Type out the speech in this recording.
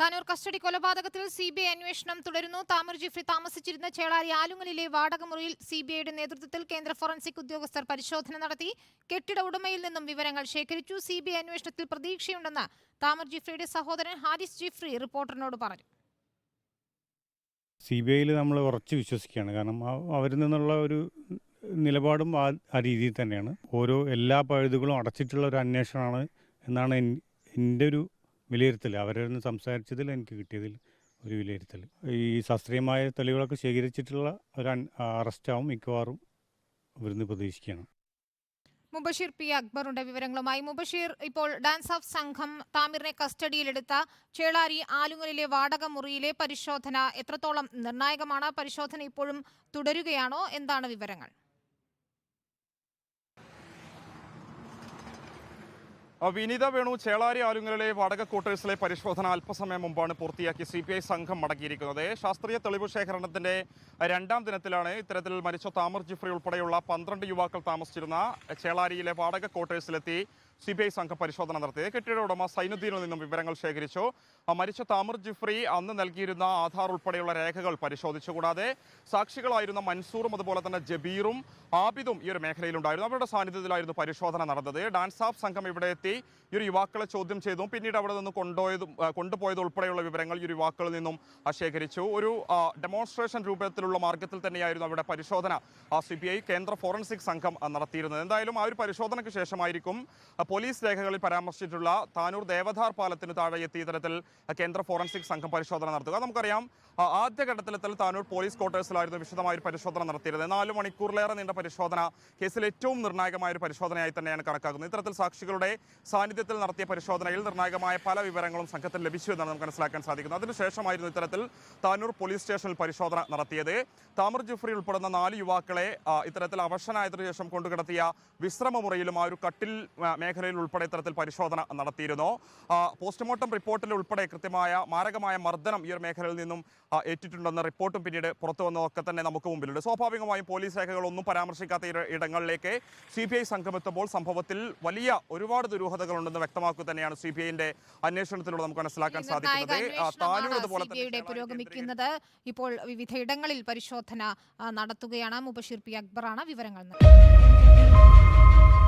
Tanur custody കൊലപാതകത്തിൽ C B I അന്വേഷണം തുടരുന്നു. താമർ ജിഫ്രി താമസിച്ചിരുന്ന ചേളാരി ആലുങ്ങലിലെ വാടകമുറിയിൽ സി ബി ഐയുടെ നേതൃത്വത്തിൽ കേന്ദ്ര ഫോറൻസിക് ഉദ്യോഗസ്ഥർ പരിശോധന നടത്തി. കെട്ടിട ഉടമയിൽ നിന്നും വിവരങ്ങൾ ശേഖരിച്ചു. സി ബി ഐ അന്വേഷണത്തിൽ പ്രതീക്ഷയുണ്ടെന്ന് താമർ ജിഫ്രിയുടെ സഹോദരൻ ഹാരിസ് ജിഫ്രി റിപ്പോർട്ടറിനോട് പറഞ്ഞു. സി ബി ഐയിൽ നമ്മൾ ഉറച്ചു വിശ്വസിക്കുകയാണ്. കാരണം അവരിൽ നിന്നുള്ള ഒരു നിലപാടും ആ ആ രീതിയിൽ തന്നെയാണ്. ഓരോ എല്ലാ പഴുതുകളും അടച്ചിട്ടുള്ള ഒരു അന്വേഷണമാണ് എന്നാണ് എൻ- എന്റെ ഒരു വിലയിരുത്തൽ. അവരൊന്ന് സംസാരിച്ചതിൽ എനിക്ക് കിട്ടിയതിൽ ഒരു വിലയിരുത്തൽ. ഈ ശാസ്ത്രീയമായ തെളിവുകളൊക്കെ ശേഖരിച്ചിട്ടുള്ള ഒരു അറസ്റ്റാവും മിക്കവാറും ഇവിടുന്ന് പ്രതീക്ഷിക്കുകയാണ്. മുബഷീർ പി. അക്ബറുടെ വിവരങ്ങളുമായി. മുബഷീർ ഇപ്പോൾ ഡാൻസ് ഓഫ് സംഘം താമിറിനെ കസ്റ്റഡിയിലെടുത്ത ചേളാരി ആലുങ്ങലിലെ വാടക മുറിയിലെ പരിശോധന എത്രത്തോളം നിർണായകമാണ്? പരിശോധന ഇപ്പോഴും തുടരുകയാണോ? എന്താണ് വിവരങ്ങൾ? വിനീത വേണു ചേളാരി ആലുങ്ങലിലെ വാടക ക്വാർട്ടേഴ്സിലെ പരിശോധന അല്പസമയം മുമ്പാണ് പൂർത്തിയാക്കി സി പി ഐ സംഘം മടങ്ങിയിരിക്കുന്നത് ശാസ്ത്രീയ തെളിവ് ശേഖരണത്തിന്റെ രണ്ടാം ദിനത്തിലാണ് ഇത്തരത്തിൽ മരിച്ച താമർ ജിഫ്രി ഉൾപ്പെടെയുള്ള പന്ത്രണ്ട് യുവാക്കൾ താമസിച്ചിരുന്ന ചേളാരിയിലെ വാടക ക്വാർട്ടേഴ്സിലെത്തി സി ബി ഐ സംഘം പരിശോധന നടത്തിയത്. കെട്ടിട ഉടമ സൈനുദ്ദീനിൽ നിന്നും വിവരങ്ങൾ ശേഖരിച്ചു. മരിച്ച താമർ ജിഫ്രി അന്ന് നൽകിയിരുന്ന ആധാർ ഉൾപ്പെടെയുള്ള രേഖകൾ പരിശോധിച്ചു കൂടാതെ സാക്ഷികളായിരുന്ന മൻസൂറും അതുപോലെ തന്നെ ജബീറും ആബിദും ഈ ഒരു മേഖലയിലുണ്ടായിരുന്നു. അവരുടെ സാന്നിധ്യത്തിലായിരുന്നു പരിശോധന നടന്നത്. ഡാൻസ് ആഫ് സംഘം ഇവിടെ എത്തി ഈ ഒരു യുവാക്കളെ ചോദ്യം ചെയ്തു. പിന്നീട് അവിടെ നിന്ന് കൊണ്ടുപോയതും കൊണ്ടുപോയത് ഉൾപ്പെടെയുള്ള വിവരങ്ങൾ ഈ യുവാക്കളിൽ നിന്നും ശേഖരിച്ചു. ഒരു ഡെമോൺസ്ട്രേഷൻ രൂപത്തിലുള്ള മാർഗത്തിൽ തന്നെയായിരുന്നു അവിടെ പരിശോധന സി കേന്ദ്ര ഫോറൻസിക് സംഘം നടത്തിയിരുന്നത്. എന്തായാലും ആ ഒരു പരിശോധനയ്ക്ക് ശേഷമായിരിക്കും പോലീസ് രേഖകളിൽ പരാമർശിച്ചിട്ടുള്ള താനൂർ ദേവധാർ പാലത്തിന് താഴെ എത്തി ഇത്തരത്തിൽ കേന്ദ്ര ഫോറൻസിക് സംഘം പരിശോധന നടത്തുക. നമുക്കറിയാം ആ, ആദ്യഘട്ടത്തിൽ താനൂർ പോലീസ് ക്വാർട്ടേഴ്സിലായിരുന്നു വിശദമായ ഒരു പരിശോധന നടത്തിയിരുന്നത്. നാല് മണിക്കൂറിലേറെ നീണ്ട പരിശോധന കേസിൽ ഏറ്റവും നിർണായകമായ ഒരു പരിശോധനയായി തന്നെയാണ് കണക്കാക്കുന്നത്. ഇത്തരത്തിൽ സാക്ഷികളുടെ സാന്നിധ്യത്തിൽ നടത്തിയ പരിശോധനയിൽ നിർണായകമായ പല വിവരങ്ങളും സംഘത്തിന് ലഭിച്ചു എന്നാണ് നമുക്ക് മനസ്സിലാക്കാൻ സാധിക്കുന്നത്. അതിനുശേഷമായിരുന്നു ഇത്തരത്തിൽ താനൂർ പോലീസ് സ്റ്റേഷനിൽ പരിശോധന നടത്തിയത്. താമർ ജുഫ്രി ഉൾപ്പെടുന്ന നാല് യുവാക്കളെ ഇത്തരത്തിൽ അവശനായതിനു ശേഷം കൊണ്ടുകിടത്തിയ വിശ്രമമുറിയിലും ആ ഒരു കട്ടിൽ ആ, മേഖലയിൽ ഉൾപ്പെടെ ഇത്തരത്തിൽ പരിശോധന നടത്തിയിരുന്നു. പോസ്റ്റ്മോർട്ടം റിപ്പോർട്ടിൽ ഉൾപ്പെടെ കൃത്യമായ മാരകമായ മർദ്ദനം ഈ ഒരു മേഖലയിൽ നിന്നും ഏറ്റിട്ടുണ്ടെന്ന റിപ്പോർട്ടും പിന്നീട് പുറത്തു വന്നതൊക്കെ തന്നെ നമുക്ക് മുമ്പിലുണ്ട്. സ്വാഭാവികമായും പോലീസ് രേഖകളൊന്നും പരാമർശിക്കാത്ത ഇടങ്ങളിലേക്ക് സി ബി ഐ സംഘമെത്തുമ്പോൾ സംഭവത്തിൽ വലിയ ഒരുപാട് ദുരൂഹതകളുണ്ടെന്ന് വ്യക്തമാക്കുക തന്നെയാണ് സി ബി ഐന്റെ അന്വേഷണത്തിലൂടെ നമുക്ക് മനസ്സിലാക്കാൻ സാധിക്കുന്നത്. പുരോഗമിക്കുന്നത്. ഇപ്പോൾ വിവിധ ഇടങ്ങളിൽ പരിശോധന നടത്തുകയാണ് മുബഷീർ പി അക്ബറാണ് വിവരങ്ങൾ നൽകിയത്